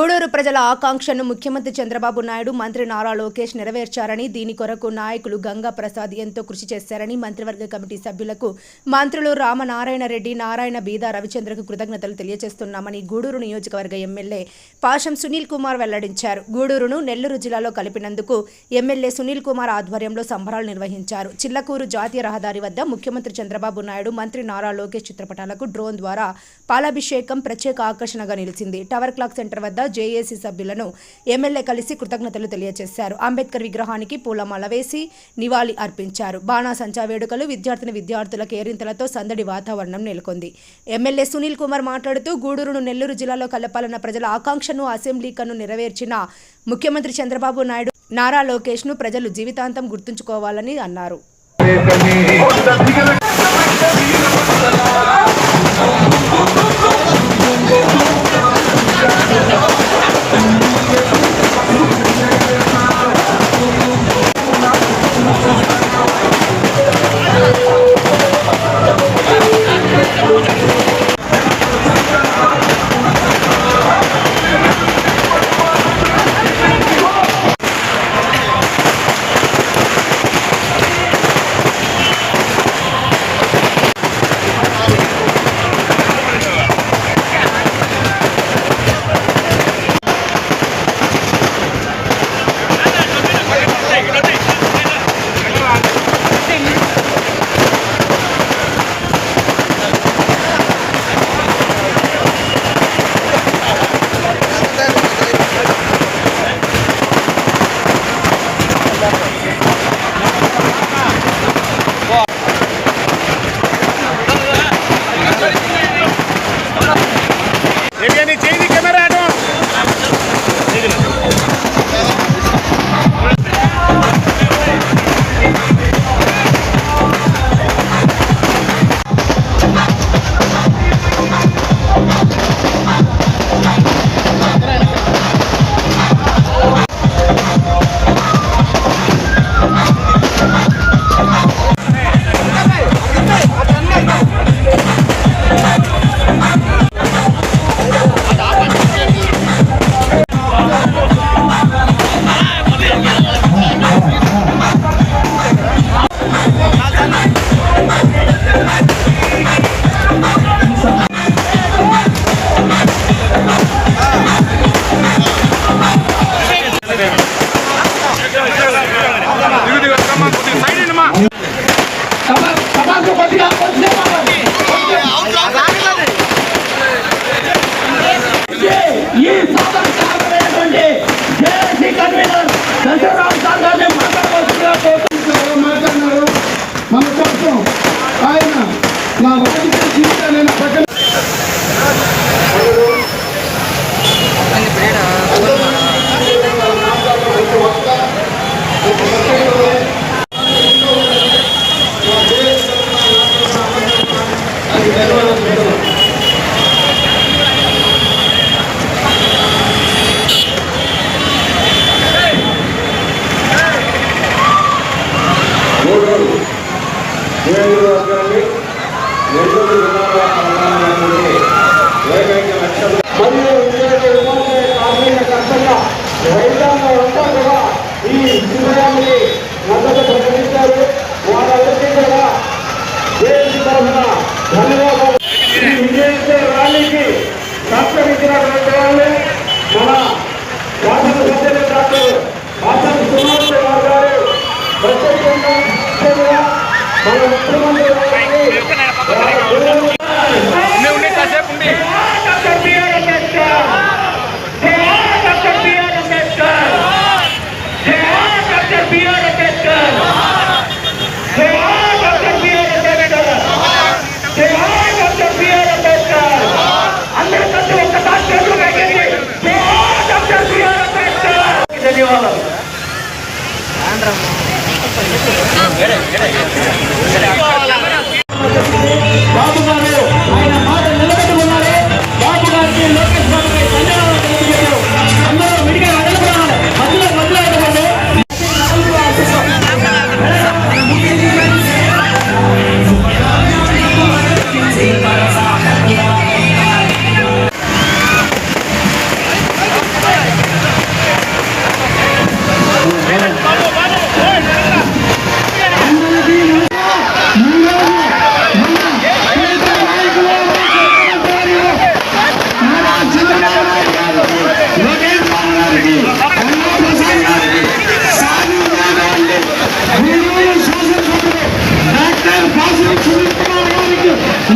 గూడూరు ప్రజల ఆకాంక్షను ముఖ్యమంత్రి చంద్రబాబు నాయుడు మంత్రి నారా లోకేష్ నెరవేర్చారని దీని కొరకు నాయకులు గంగా ప్రసాద్ ఎంతో కృషి చేశారని మంత్రివర్గ కమిటీ సభ్యులకు మంత్రులు రామనారాయణ రెడ్డి నారాయణ బీదా రవిచంద్రకు కృతజ్ఞతలు తెలియజేస్తున్నామని గూడూరు నియోజకవర్గ ఎమ్మెల్యే పాషం సునీల్ కుమార్ వెల్లడించారు. గూడూరును నెల్లూరు జిల్లాలో కలిపినందుకు ఎమ్మెల్యే సునీల్ కుమార్ ఆధ్వర్యంలో సంబరాలు నిర్వహించారు. చిల్లకూరు జాతీయ రహదారి వద్ద ముఖ్యమంత్రి చంద్రబాబు నాయుడు మంత్రి నారా లోకేష్ చిత్రపటాలకు డ్రోన్ ద్వారా పాలాభిషేకం ప్రత్యేక ఆకర్షణగా నిలిచింది. టవర్ క్లాక్ సెంటర్ వద్ద జేఏసీ సభ్యులను ఎమ్మెల్యే కలిసి కృతజ్ఞతలు తెలియజేశారు. అంబేద్కర్ విగ్రహానికి పూలమాల వేసి నివాళి అర్పించారు. బాణాసంచా వేడుకలు విద్యార్థిని విద్యార్థుల కేరింతలతో సందడి వాతావరణం నెలకొంది. ఎమ్మెల్యే సునీల్ కుమార్ మాట్లాడుతూ గూడూరును నెల్లూరు జిల్లాలో కలపాలన్న ప్రజల ఆకాంక్షను అసెంబ్లీ కను నెరవేర్చిన ముఖ్యమంత్రి చంద్రబాబు నాయుడు నారా లోకేష్ను ప్రజలు జీవితాంతం గుర్తుంచుకోవాలని అన్నారు.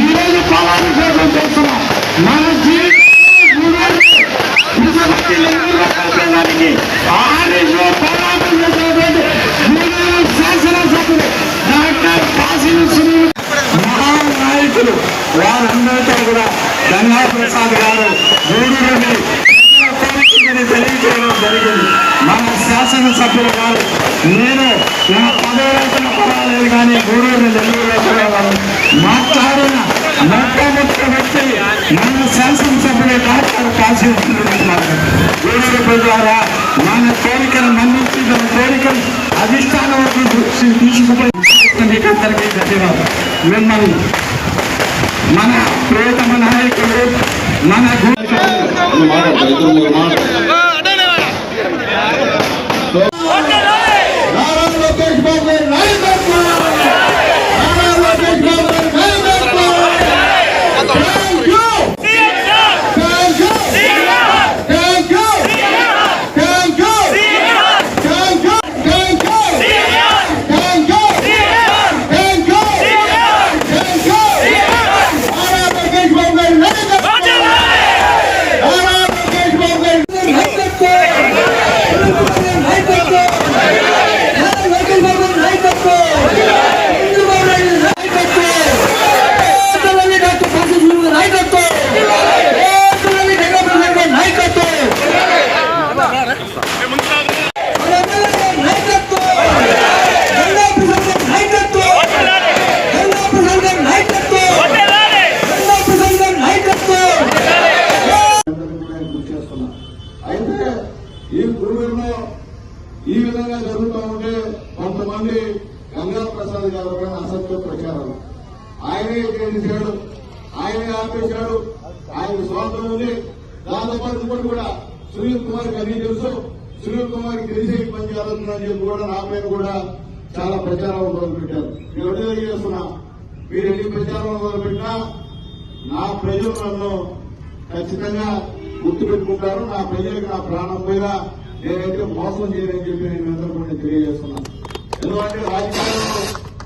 ఈరోజు పోవాలి తీసుకుపోయి మీకు అందరికీ ధన్యవాదాలు. మిమ్మల్ని మన ప్రియతమ నాయకుడు మన నారా లోకేష్ బాబు గారి సునీల్ కుమార్కి అన్ని తెలుసు. సునీల్ కుమార్కి తెలిసే పని జరుగుతుందని చెప్పి కూడా నా పైన కూడా చాలా ప్రచారం మొదలుపెట్టారు. నేను ఒకటే తెలియజేస్తున్నా. మీరు ఎన్ని ప్రచారం మొదలుపెట్టినా నా ప్రజలు నన్ను ఖచ్చితంగా గుర్తుపెట్టుకుంటారు. నా ప్రజలకు నా ప్రాణం మీద నేనైతే మోసం చేయనని చెప్పి నేను అందరూ కూడా తెలియజేస్తున్నాను ఎందుకంటే రాజకీయాల్లో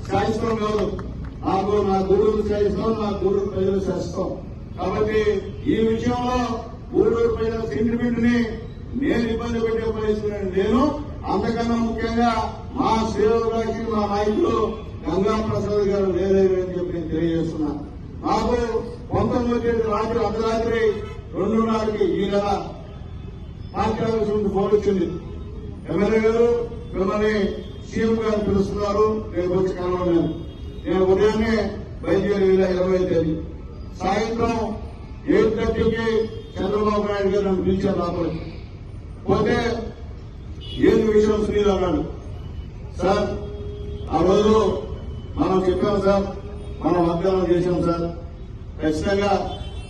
శాశ్వతం కాదు నాకు నా గురువులు శాశ్వతం నా గూడూరు ప్రజలు శాశ్వతం. కాబట్టి ఈ విషయంలో గూడూరు ప్రజల సెంటిమెంట్ని నేను ఇబ్బంది పెట్టే పరిస్థితి నేను అంతకన్నా ముఖ్యంగా మా శ్రీరాజు మా నాయకులు గంగా ప్రసాద్ గారు లేదని చెప్పి నేను తెలియజేస్తున్నా. నాకు పంతొమ్మిది తేదీ రాత్రి అర్ధరాత్రి రెండున్నరకి ఈ నెల పార్టీ ఆఫీస్ నుండి ఫోన్ వచ్చింది. ఎమ్మెల్యే గారు మిమ్మల్ని సీఎం గారు పిలుస్తున్నారు. నేను వచ్చి కలవలేదు. నేను ఉదయాన్నే బయలుదేరి ఇరవై తేదీ. సాయంత్రం ఏడు థర్టీకి చంద్రబాబు నాయుడు గారు నన్ను పిలిచారు లోపలికి పోతే ఏది విషయం శ్రీలు అన్నాడు. సార్ ఆ రోజు మనం చెప్పాం సార్ మనం వాగ్దానం చేశాం సార్. ఖచ్చితంగా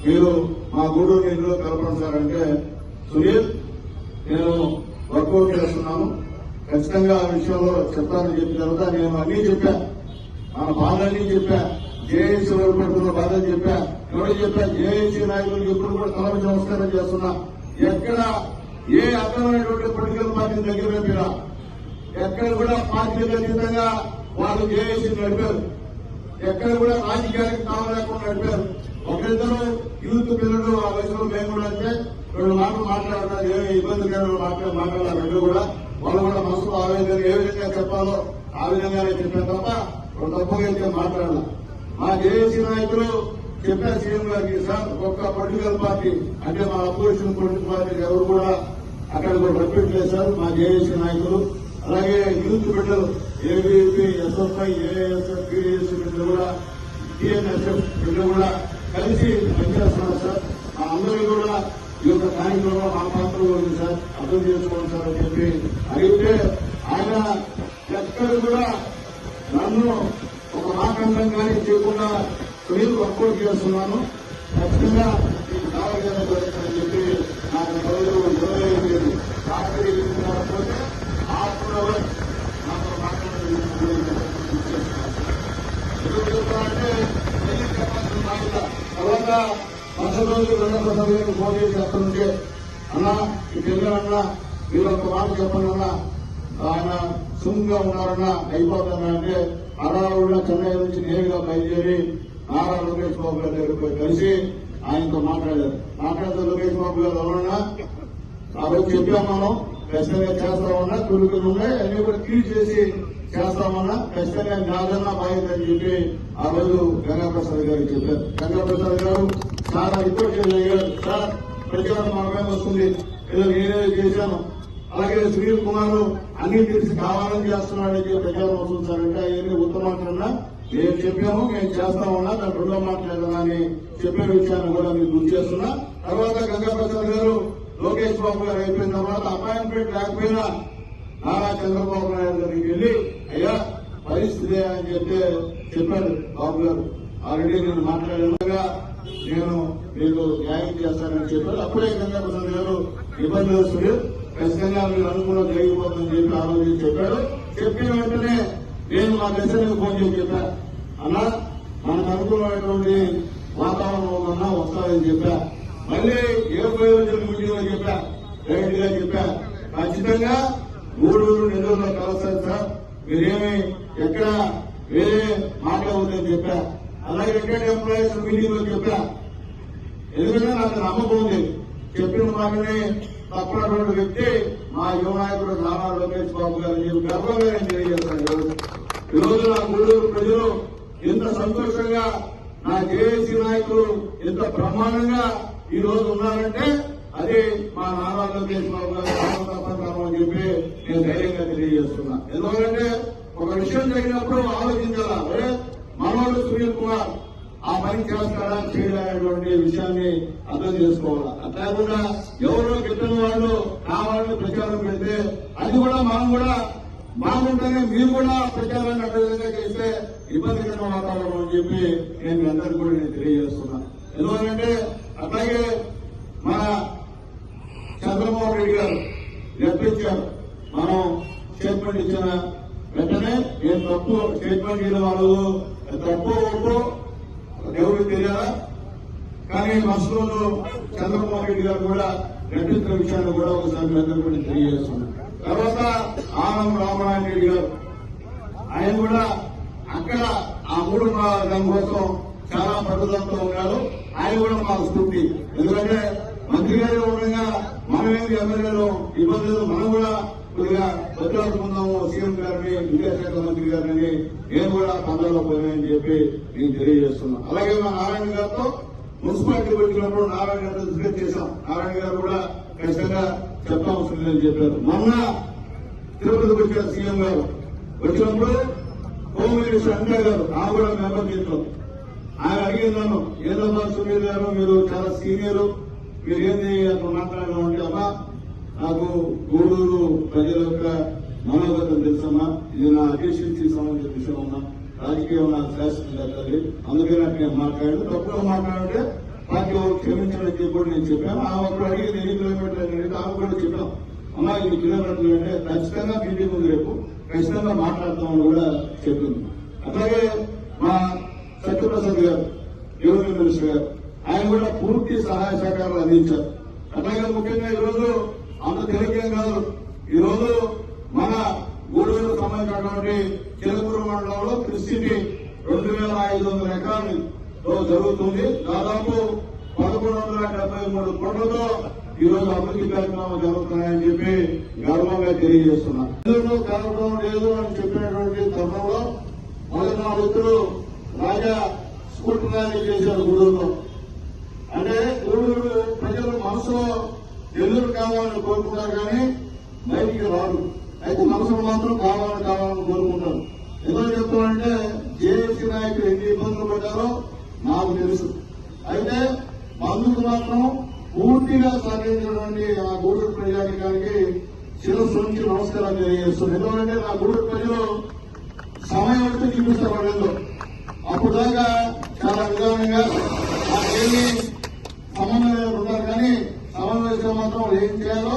మీరు మా గూడూరు ఇంట్లో కలపండి సార్ అంటే సునీల్ నేను వర్కౌట్ చేస్తున్నాను. ఖచ్చితంగా ఆ విషయంలో చెప్తానని చెప్పిన తర్వాత నేను అన్నీ చెప్పా. మన బాధలన్నీ చెప్పా. జేఏసీ వరకు పెడుతున్న బాధని చెప్పా. ఎవరో చెప్పా జేఏసీ నాయకులకు ఎప్పుడు కూడా తలపి నమస్కారం చేస్తున్నా. ఎక్కడ ఏ అర్థమైనటువంటి పొలిటికల్ పార్టీ దగ్గర నడిపినా ఎక్కడ కూడా పార్టీ అతీతంగా వాళ్ళు జేఏసీ నడిపారు. ఎక్కడ కూడా రాజకీయానికి తావు లేకుండా నడిపారు. ఒకరిద్దరు యూత్ పిల్లలు ఆ వయసులో మేము కూడా అంటే రెండు మాటలు మాట్లాడారు ఏ ఇబ్బందికరమైన మాట్లాడారు రెండు కూడా వాళ్ళు కూడా మనసులో ఆవేదన ఏ విధంగా చెప్పాలో ఆ విధంగానే చెప్పాను తప్ప ఒక తప్పుగా అయితే మాట్లాడాలి. మా జేఏసీ నాయకులు చెప్పారు సీఎం గారికి సార్ ఒక్క పొలిటికల్ పార్టీ అంటే మా అపోజిషన్ పొలిటికల్ పార్టీ ఎవరు కూడా అక్కడ రప్పించలేదు సార్ మా జేఏసీ నాయకులు. అలాగే యూత్ బిడ్డలు ఏబీపీ ఎస్ఎఫ్ఐ ఏఎస్ఎఫ్ పీడీఎస్ బిడ్డలు కూడా టీఎన్ఎస్ఎఫ్ బిడ్డలు కూడా కలిసి పనిచేస్తున్నారు సార్. మా అందరూ కూడా ఈ యొక్క కార్యక్రమంలో మా పాత్ర ఉంది సార్. అర్థం చేసుకోండి సార్ అని చెప్పి అడిగితే ఆయన ఎక్కడ కూడా నన్ను ఒక కానీ చేయకుండా మీరు వర్కౌట్ చేస్తున్నాను. ఖచ్చితంగా మీకు కావాలని జరుగుతుందని చెప్పి నాకు రోజు ఇరవై ఐదు రాత్రి కాకపోతే హాఫ్ అన్ అవర్ నాతో మాట్లాడాలి తర్వాత మరుసటి రోజు రెండవ సభ్యులకు ఫోన్ చేసి చెప్తుంటే అన్నా ఈ పిల్లలన్నా మీరు ఒక మాట చెప్పండి అన్నా ఆయన సుమ్గా ఉన్నారన్న అయిపోతున్నా అంటే చెన్నై నుంచి నేరుగా బయలుదేరి నారా లోకేష్ బాబు గారి దగ్గరికి పోయి కలిసి ఆయనతో మాట్లాడారు. మాట్లాడితే లోకేష్ బాబు గారు ఎవరన్నా? ఆ రోజు చెప్పాం మనం ఖచ్చితంగా చేస్తామన్నా కొనుక్కులు ఉన్నాయి అన్ని కూడా క్లీన్ చేసి చేస్తామన్నా ఖచ్చితంగా నాదన్నా బాధ్యత అని చెప్పి ఆ రోజు గంగాప్రసాద్ గారు చెప్పారు. గంగాప్రసాద్ గారు చాలా రిపోర్ట్ సార్ ప్రచారం మన వస్తుంది. ఏదో నేనే చేశాను. అలాగే సునీల్ కుమార్ అన్ని తెలిసి కావాలని చేస్తున్నాడని ప్రచారం వస్తుంది సార్. అంటే అవన్నీ ఉత్తమ మేము చెప్పాము మేము చేస్తా ఉన్నా దాని రెండో మాట్లాడదా అని చెప్పిన విషయాన్ని కూడా మీకు గుర్తు చేస్తున్నా. తర్వాత గంగా ప్రసాద్ గారు లోకేష్ బాబు గారు అయిపోయిన తర్వాత అపాయింట్మెంట్ లేకపోయినా నారా చంద్రబాబు నాయుడు గారికి వెళ్ళి అయ్యా పరిస్థితి అని చెప్తే చెప్పాడు బాబు గారు. ఆల్రెడీ నేను మాట్లాడగా నేను మీకు న్యాయం చేస్తానని చెప్పారు. అప్పుడే గంగా ప్రసాద్ గారు ఇబ్బంది వస్తుంది ఖచ్చితంగా మీరు అనుకున్న జరిగిపోతుందని చెప్పి ఆ రోజు చెప్పాడు చెప్పిన వెంటనే నేను మా దశలకు ఫోన్ చేసి చెప్పా. అన్నా మనకు అనుకూలమైనటువంటి వాతావరణం ఉన్నా వస్తాయని చెప్పా. మళ్ళీ ఏ ప్రయోజనం మీటింగ్లో చెప్పా. డైరెక్ట్గా చెప్పా. ఖచ్చితంగా గూడూరు నెల్లూరులో కలుస్తారు సార్. మీరేమి ఎక్కడ వేరే మాట్లాడవద్దని చెప్పా. అలాగే రిటైర్డ్ ఎంప్లాయీస్ మీటింగ్లో చెప్పా. ఎందుకంటే నాకు నమ్మకం ఉంది చెప్పిన మాటనే తప్పనటువంటి వ్యక్తి మా యువ నాయకుడు నారా లోకేష్ బాబు గారు. నేను గర్వంగా నేను తెలియజేస్తాను ఈరోజు. నా గూడూరు ప్రజలు ఎంత సంతోషంగా నా జేఏసీ నాయకులు ఎంత బ్రహ్మాండంగా ఈ రోజు ఉన్నారంటే అది మా నారా లోకేష్ బాబు గారు తప్పనిసరం అని చెప్పి నేను ధైర్యంగా తెలియజేస్తున్నా. ఎందుకంటే ఒక విషయం జరిగినప్పుడు ఆలోచించాలా? మనోడు సునీల్ కుమార్. ఆ పని చేస్తాడా చేయలేనటువంటి విషయాన్ని అర్థం చేసుకోవాలా. అట్లా ఎవరో గిట్టని వాళ్ళు కావాలని ప్రచారం పెడితే అది కూడా మనం కూడా బాగుంటేనే మీరు కూడా ప్రచారాన్ని అడ్డంగా విధంగా చేస్తే ఇబ్బందికర వాతావరణం అని చెప్పి నేను అందరికీ కూడా నేను తెలియజేస్తున్నా. ఎందుకంటే అట్లాగే మన చంద్రబాబు రెడ్డి గారు నిర్ణయించారు మనం స్టేట్మెంట్ ఇచ్చిన వెంటనే నేను తప్పు స్టేట్మెంట్ ఇచ్చిన వాళ్ళు తప్పు ఒప్పు ఎవరు తెలియాలా కానీ మనసులో చంద్రబాబు రెడ్డి గారు కూడా నటించిన విషయాన్ని కూడా ఒకసారి మీ కూడా తెలియజేస్తున్నారు. తర్వాత ఆనం రామనారాయణ రెడ్డి గారు. ఆయన కూడా అక్కడ ఆ మూడు దాని కోసం చాలా పట్టుదలతో ఉన్నారు. ఆయన కూడా మాకు స్ఫూర్తి. ఎందుకంటే మంత్రి గారు ఉండగా మనమేమి ఎమ్మెల్యేలు ఇబ్బందులు? మనం కూడా కొద్దిగా బతిలాడుకుందాము సీఎం గారిని విద్యాశాఖ మంత్రి గారిని నేను కూడా పందాలో పోయానని చెప్పి నేను తెలియజేస్తున్నా అలాగే మా నారాయణ గారితో మున్సిపాలిటీ వచ్చినప్పుడు నారాయణ గారితో డిస్కస్ చేశాం. నారాయణ గారు కూడా ఖచ్చితంగా చెప్పవలసిన లేదని చెప్పారు. మొన్న తిరుపతికి వచ్చారు సీఎం గారు వచ్చినప్పుడు హోమ్ మినిస్టర్ అంకర్ గారు ఆ కూడా మెంబర్ చేస్తాం ఆయన అడిగినాను ఏదమ్మా సునీల్ గారు మీరు చాలా సీనియర్ మీరు ఏంది అట్లా మాట్లాడడం అంటే అమ్మా నాకు గూడూరు ప్రజల యొక్క మనోగతం తెలుసమ్మా ఇది నా అధ్యక్షించి సంబంధించిన విషయం ఉన్నా రాజకీయం నాకు శాస్త్రం జరగాలి అందుకే నాకు నేను మాట్లాడాను తప్పుగా మాట్లాడితే పార్టీ వాళ్ళు క్షమించడం కూడా నేను చెప్పాను ఆ ఒక్కరు అడిగి ఎన్ని కిలోమీటర్లు అని అడిగితే ఆమె కూడా చెప్పాం అమ్మా ఇన్ని కిలోమీటర్లు అంటే ఖచ్చితంగా మీటింగ్ ఉంది రేపు ఖచ్చితంగా మాట్లాడతామని కూడా చెప్పింది అట్లాగే మా సత్యప్రసాద్ గారు రెవెన్యూ మినిస్టర్ గారు ఆయన కూడా పూర్తి సహాయ సహకారాలు అందించారు అట్లాగే ముఖ్యంగా ఈరోజు అంత తెలియకేం కాదు. ఈరోజు మన గూడూరు సంబంధించినటువంటి చిలకూరు మండలంలో కృషిని రెండు వేల ఐదు వందల ఎకరాలతో జరుగుతుంది. దాదాపు పదకొండు వందల డెబ్బై మూడు కోట్లతో ఈ రోజు అభివృద్ధి కార్యక్రమాలు జరుగుతున్నాయని చెప్పి గర్వంగా తెలియజేస్తున్నా. ఎందుకు కలవడం లేదు అని చెప్పినటువంటి తరుణంలో మొదటి నా వ్యక్తులు రాజా స్ఫూర్తి చేశారు గూడూరులో. అంటే గూడూరు ప్రజలు మనసులో ఎదురు కావాలని కోరుకుంటారు కానీ బయటికి రాదు అయితే మనసులు మాత్రం కావాలని కావాలని కోరుకుంటారు. ఎందుకు చెప్తామంటే జేఏసీ నాయకులు ఎన్ని ఇబ్బందులు పడ్డారో నాకు తెలుసు. అయితే అందుకు మాత్రం పూర్తిగా సహకరించినటువంటి ఆ గూడూరు ప్రజానికానికి శిరస్సు నుంచి నమస్కారం తెలియజేస్తుంది ఎందుకంటే నా గూడూరు ప్రజలు సమయం వస్తే చూపిస్తారు వాళ్ళు అప్పుడు దాకా చాలా విధానంగా నాకేమీ సంబంధం లేదు ఉన్నారు కానీ సమన్వయంతో మాత్రం ఏం చేయాలో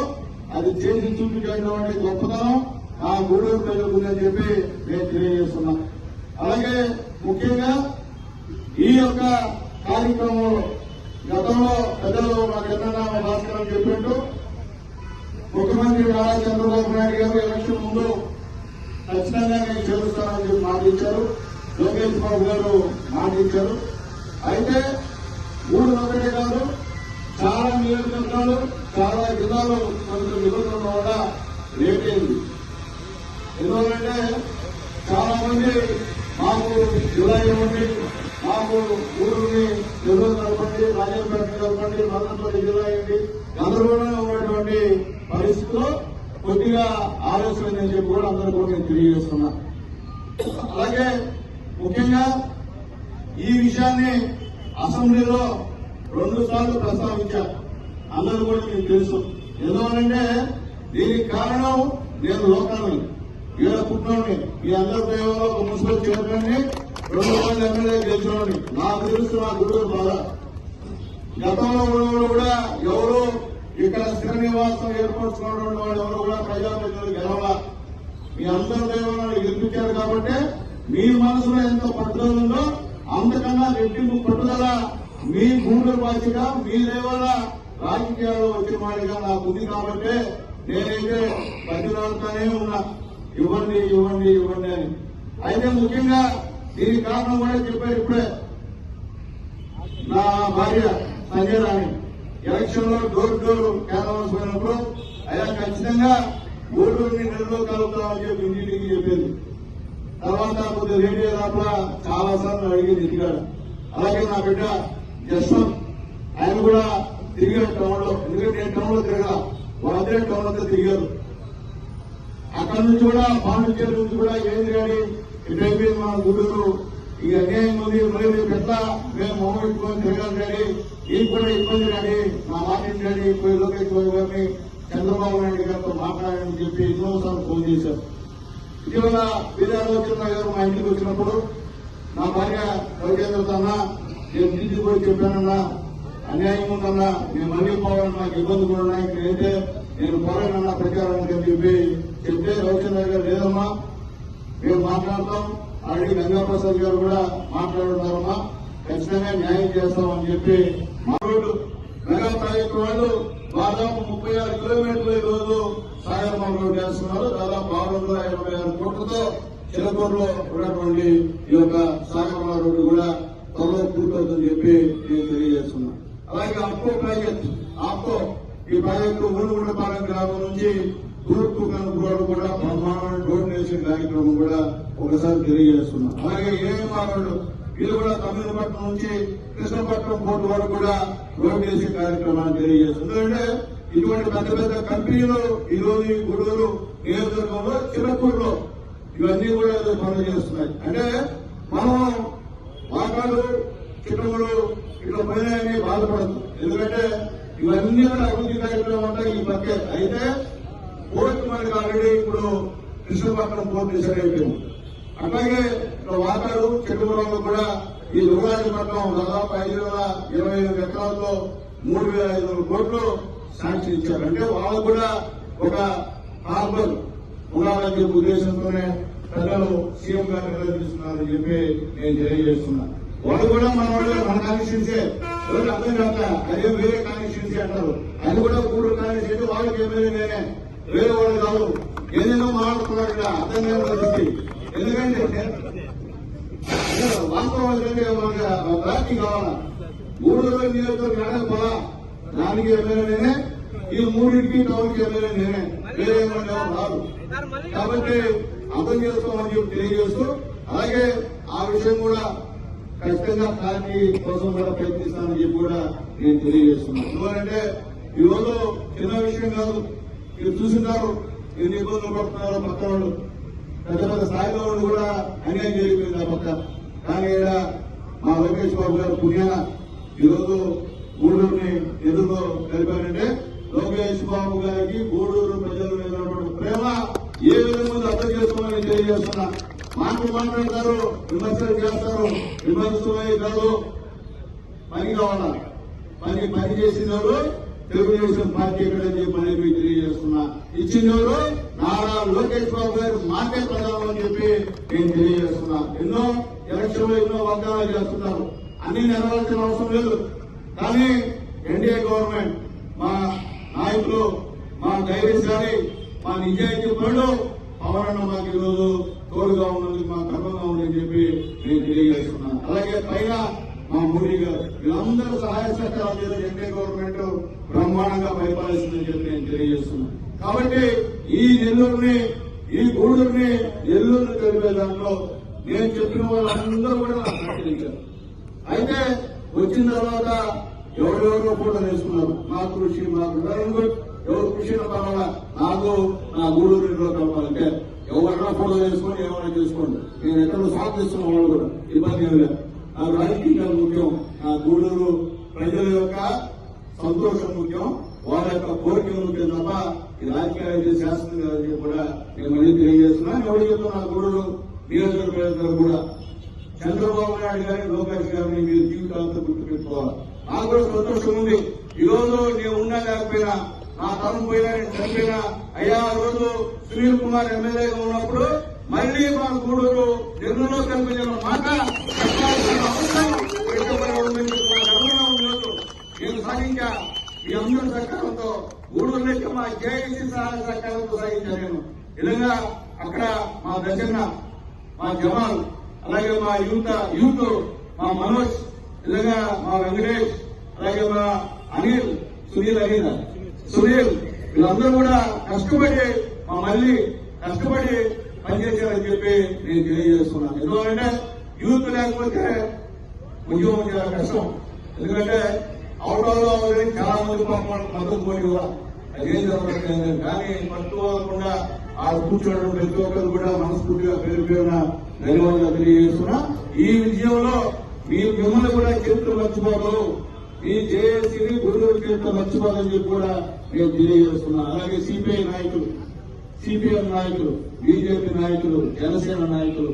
అది చేసి చూపించేటువంటి గొప్పతనం ఆ గూడూరు ప్రజలకు ఉందని చెప్పి నేను తెలియజేస్తున్నా అలాగే ముఖ్యంగా ఈ యొక్క కార్యక్రమం గతంలో పెద్దలు మా చంద్రనామ భాస్కరం చెప్పినట్టు ముఖ్యమంత్రి నారా చంద్రబాబు నాయుడు గారు ఎలక్షన్ ముందు ఖచ్చితంగా నేను చేరుస్తానని చెప్పి మాట ఇచ్చారు. లోకేష్ బాబు గారు మాట ఇచ్చారు. అయితే మూడు ఒకటి కాదు చాలా నియోజకవర్గాలు చాలా విధాలు కొంచెం నిబంధనలు కూడా లేటైంది ఎందుకంటే చాలా మంది మాకు జులై ఇవ్వండి మాకు ఊరుని నిబంధన కలపండి రాజంపేట కలపండి మదనపల్లి జిల్లా అయ్యండి గందరగోళంగా ఉన్నటువంటి పరిస్థితిలో కొద్దిగా ఆలోచన చెప్పి కూడా అందరూ కూడా నేను తెలియజేస్తున్నా. అలాగే ముఖ్యంగా ఈ విషయాన్ని అసెంబ్లీలో రెండు సార్లు ప్రస్తావించారు. అందరూ కూడా మీకు తెలుసు. ఎందువలంటే దీనికి కారణం నేను లోకాలని. ఈడ పుట్టినోడిని. మీ అందరి దైవంలో ఒక మున్సిపల్ చైర్మన్ రెండు మంది ఎమ్మెల్యే గెలిచినోడిని. నాకు తెలుసు నా గురువు బాగా గతంలో ఉన్నవాళ్ళు కూడా ఎవరు ఇక్కడ స్థిర నివాసం ఏర్పరచుకున్న వాళ్ళు ఎవరు కూడా ప్రజాప్రతినిధులు గెలవాల. మీ అందరి దైవాలను గెలిపించారు కాబట్టి మీ మనసులో ఎంత పట్టుదల ఉందో అంతకన్నా రెట్టింపు పట్టుదల మీ భూమి బాధ్యత మీ దేవాల రాజకీయాల్లో వచ్చిన వాడిగా నాకు ఉంది కాబట్టి నేనైతే బతిలాడుతానే ఉన్నా. ఇవ్వండి ఇవ్వండి ఇవ్వండి అని. అయితే ముఖ్యంగా దీని కారణం కూడా చెప్పారు ఇప్పుడే. నా భార్య సంజయ్ రాణి. ఎలక్షన్లో డోర్ డోర్ కేంద్రం పోయినప్పుడు అయ్యా ఖచ్చితంగా ఓటర్ని నెలలో కలుగుతామని చెప్పి ఇంటికి చెప్పింది. తర్వాత కొద్ది రేడియో లోపల చాలా సార్లు అడిగింది ఇంటికాడ. అలాగే నా బిడ్డ జస్వంత్. ఆయన కూడా తిరిగాడు టౌన్లో ఎందుకంటే నేను టౌన్లో తిరగా. వాళ్ళందరూ టౌన్ అంతా తిరిగారు. అక్కడ నుంచి కూడా పాండిచేరి నుంచి కూడా ఏంది కానీ ఇటు అయిపోయింది మన గుడూరు ఈ అన్యాయం ఉంది మరి రేపు ఎట్లా మేము మొహం పెట్టుకొని తిరగాలి కానీ ఈ కూడా ఇబ్బంది కానీ మా మాట కానీ పోయి లోకేష్ బాబు గారిని చంద్రబాబు నాయుడు గారితో మాట్లాడాలని చెప్పి ఎన్నోసార్లు ఫోన్ చేశారు ఇటీవల వీరాలోచన గారు మా ఇంటికి వచ్చినప్పుడు నా భార్య రవికేంద్రతో అన్నా నేను తీసుకుపోయి చెప్పానన్నా అన్యాయం ఉందన్నా మేము మళ్ళీ పోవాలని నాకు ఇబ్బంది కూడా ఉన్నాయి. ఇక్కడైతే నేను పోరాడన్నా ప్రచారానికి అని చెప్పి చెప్తే రవిచంద్ర గారు లేదమ్మా మేము మాట్లాడతాం. ఆల్రెడీ గంగాప్రసాద్ గారు కూడా మాట్లాడున్నారమ్మా ఖచ్చితంగా న్యాయం చేస్తామని చెప్పి మా రోడ్డు మెగా ప్రాజెక్టు వాళ్ళు దాదాపు ముప్పై ఆరు కిలోమీటర్లు ఈ రోజు చేస్తున్నారు రోడ్డు వేస్తున్నారు దాదాపు ఆరు వందల ఇరవై ఆరు కోట్లతో చిలకూరులో ఉన్నటువంటి ఈ యొక్క సాగరమాల రోడ్డు కూడా త్వరలో పూర్తవుతుందని చెప్పి నేను తెలియజేస్తున్నాను. అలాగే అప్కో ప్రాజెక్ట్. ఆప్కో ఈ ప్రాజెక్టు ఊరుగుండపాలెం గ్రామం నుంచి తూర్పు కనుక రోడ్డు కూడా బ్రహ్మాండ రోడ్డు వేసే కార్యక్రమం కూడా ఒకసారి తెలియజేస్తున్నాం. అలాగే ఏఎంఆర్ ఇది కూడా తమిళపట్నం నుంచి కృష్ణపట్నం పోర్టు వరకు కూడా రోడ్ వేసే కార్యక్రమాన్ని తెలియజేస్తుంది ఎందుకంటే ఇటువంటి పెద్ద పెద్ద కంపెనీలు ఈ రోజు ఈ గుడూరు నియోజకవర్గంలో చిన్నపూర్లో ఇవన్నీ కూడా పనులు చేస్తున్నాయి. అంటే మనం వాకాలు చిట్టములు ఇక్కడ పోయినాయని బాధపడదు. ఎందుకంటే ఇవన్నీ కూడా అభివృద్ధి కార్యక్రమం అంటే ఈ పక్కే. అయితే కోర్టు మనకి ఆల్రెడీ ఇప్పుడు కృష్ణపట్నం పోర్టు డిసైడ్ అయిపోయింది అట్లాగే ఇక్కడ వాకాడు చెట్టుపురంలో కూడా ఈ దుర్గాజపట్నం దాదాపు ఐదు వేల ఇరవై ఐదు ఎకరాల్లో మూడు వేల ఐదు వందల కోట్లు శాంక్షన్ ఇచ్చారు. అంటే వాళ్ళు కూడా ఒక హార్బర్ ఉండాలని చెప్పి ఉద్దేశంతోనే ప్రజలు సీఎం గారు నిర్వహిస్తున్నారని చెప్పి నేను తెలియజేస్తున్నాను వాళ్ళు కూడా మన వాళ్ళు మన కాన్స్టిట్యూన్సీ. ఎవరు అర్థం కాక అదే వేరే కాన్స్టిట్యూన్సీ అంటారు. అది కూడా కూడు కాన్స్టిట్యూన్సీ వాళ్ళకి ఎమ్మెల్యే నేనే. వేరే వాళ్ళు కాదు. ఏదేదో మాట్లాడుతున్నారు ఇక్కడ. అర్థం కాని పరిస్థితి. ఎందుకంటే వాస్తవం ఏంటంటే మనకు ప్రాంతి కావాలా? ఊళ్ళో నియోజకవర్గం పోలా దానికి ఎమ్మెల్యే నేనే? ఈ మూడింటికి టౌన్కి ఎమ్మెల్యే నేనే? వేరే ఎమ్మెల్యే ఎవరు రాదు కాబట్టి అర్థం చేసుకోమని చెప్పి తెలియజేస్తూ అలాగే ఆ విషయం కూడా ఖచ్చితంగా పార్టీ కోసం కూడా ప్రయత్నిస్తానని చెప్పి కూడా నేను తెలియజేస్తున్నాను. ఎందుకంటే ఈ రోజు చిన్న విషయం కాదు మీరు చూసినారు ఎన్ని ఇబ్బందులు పడుతున్నారో పక్క వాళ్ళు. పెద్ద పెద్ద స్థాయిలో కూడా అన్యాయం జరిగిపోయింది ఆ పక్క. కానీ ఈడ మా లోకేష్ బాబు గారు పుణ్యాన ఈరోజు గూడూరుని ఎదురులో కలిపారంటే లోకేష్ బాబు గారికి గూడూరు ప్రజల మీద ప్రేమ ఏ విధంగా అర్థం చేసుకోవాలని తెలియజేస్తున్నా. మాకు మాట్లాడతారు విమర్శలు చేస్తారు విమర్శలే కాదు పని కావాలా పని పని చేసినవారు తెలుగుదేశం పార్టీ ఎక్కడని చెప్పి మీకు తెలియజేస్తున్నా ఇచ్చినవారు నారా లోకేష్ బాబు గారు మాటే ప్రధానం అని చెప్పి నేను తెలియజేస్తున్నా. ఎన్నో ఎలక్షన్లో ఎన్నో వాగ్దానాలు చేస్తున్నారు. అన్ని నెరవేర్చిన అవసరం లేదు. కానీ ఎన్డీఏ గవర్నమెంట్ మా నాయకులు మా ధైర్యశాలి మా నిజాయితీ పనులు పవన్ అన్న మాకు ఈరోజు తోడుగా ఉన్నందుకు మా గర్వంగా ఉందని చెప్పి నేను తెలియజేస్తున్నాను. అలాగే పైన మా మోడీ గారు వీళ్ళందరూ సహాయ సహకారాలు చేసి ఎంపీ గవర్నమెంట్ బ్రహ్మాండంగా పరిపాలిస్తుందని చెప్పి నేను తెలియజేస్తున్నాను. కాబట్టి ఈ నెల్లూరుని ఈ గూడూరుని నెల్లూరుని తెలిపే దాంట్లో నేను చెప్పిన వాళ్ళందరూ కూడా సహకరించారు. అయితే వచ్చిన తర్వాత ఎవరెవరో కూడా వేసుకున్నారు? మా కృషి మా ఎవరు కృషి పర్వాలా? నాకు నా గూడూరు ఇంట్లో కలపాలంటే ఎవరన్నా ఫోటో వేసుకొని ఏమైనా చేసుకోండి. నేను ఎక్కడ స్వాగతిస్తున్న వాళ్ళు కూడా. ఇబ్బంది ఏమి లేదు. నాకు రాజకీయాలు ముఖ్యం ఆ గూడూరు ప్రజల యొక్క సంతోషం ముఖ్యం వాళ్ళ యొక్క కోరికలు ముఖ్యం తప్ప ఈ రాజకీయాలు శాసనం శాస్త్రం కూడా నేను మళ్ళీ తెలియజేస్తున్నాను ఎవరు చెప్తున్నా గూడూరు నియోజకవర్గ కూడా చంద్రబాబు నాయుడు గారి లోకేష్ గారిని మీరు జీవితాలతో గుర్తుపెట్టుకోవాలి. నాకు కూడా సంతోషం ఉంది. ఈ రోజు నేను ఉన్నా లేకపోయినా నా తరం పోయినా చనిపోయిన అయ్యా రోజు సునీల్ కుమార్ ఎమ్మెల్యేగా ఉన్నప్పుడు మళ్ళీ మా గూడూరు నిర్ణయంలో కనిపించిన మాట నేను సాగించా. మీ అందరి సహకారంతో గూడూరు నుంచి మా జేఏసీ సహాయ సహకారంతో సాగించాను నేను. ఇలాగా అక్కడ మా దశన్న మా జవాన్ అలాగే మా యూత్ యూత్ మా మనోజ్ ఇలాగా మా వెంకటేష్ అలాగే మా అనిల్ సునీల్ అనిల్. సునీల్ వీళ్ళందరూ కూడా కష్టపడి మా మళ్ళీ కష్టపడి పనిచేశారని చెప్పి నేను తెలియజేస్తున్నాను. ఎందుకంటే యూత్ లేకపోతే ఉద్యోగం చాలా కష్టం. ఎందుకంటే అవటంలో చాలా మంది మద్దతు పోయి కూడా అదేం జరగట్లేదు కానీ పట్టుకోకుండా ఆ కూర్చోవడం ప్రతి ఒక్కరు కూడా మనస్ఫూర్తిగా పేరు పేరున ధన్యవాదాలు తెలియజేస్తున్నా. ఈ విజయంలో మీ మిమ్మల్ని కూడా చరిత్ర మర్చిపోదు మీ జేఏసీని గురువుల చరిత్ర మర్చిపోదని చెప్పి కూడా నేను తెలియజేస్తున్నా. అలాగే సిపిఐ నాయకులు సిపిఎం నాయకులు బీజేపీ నాయకులు జనసేన నాయకులు.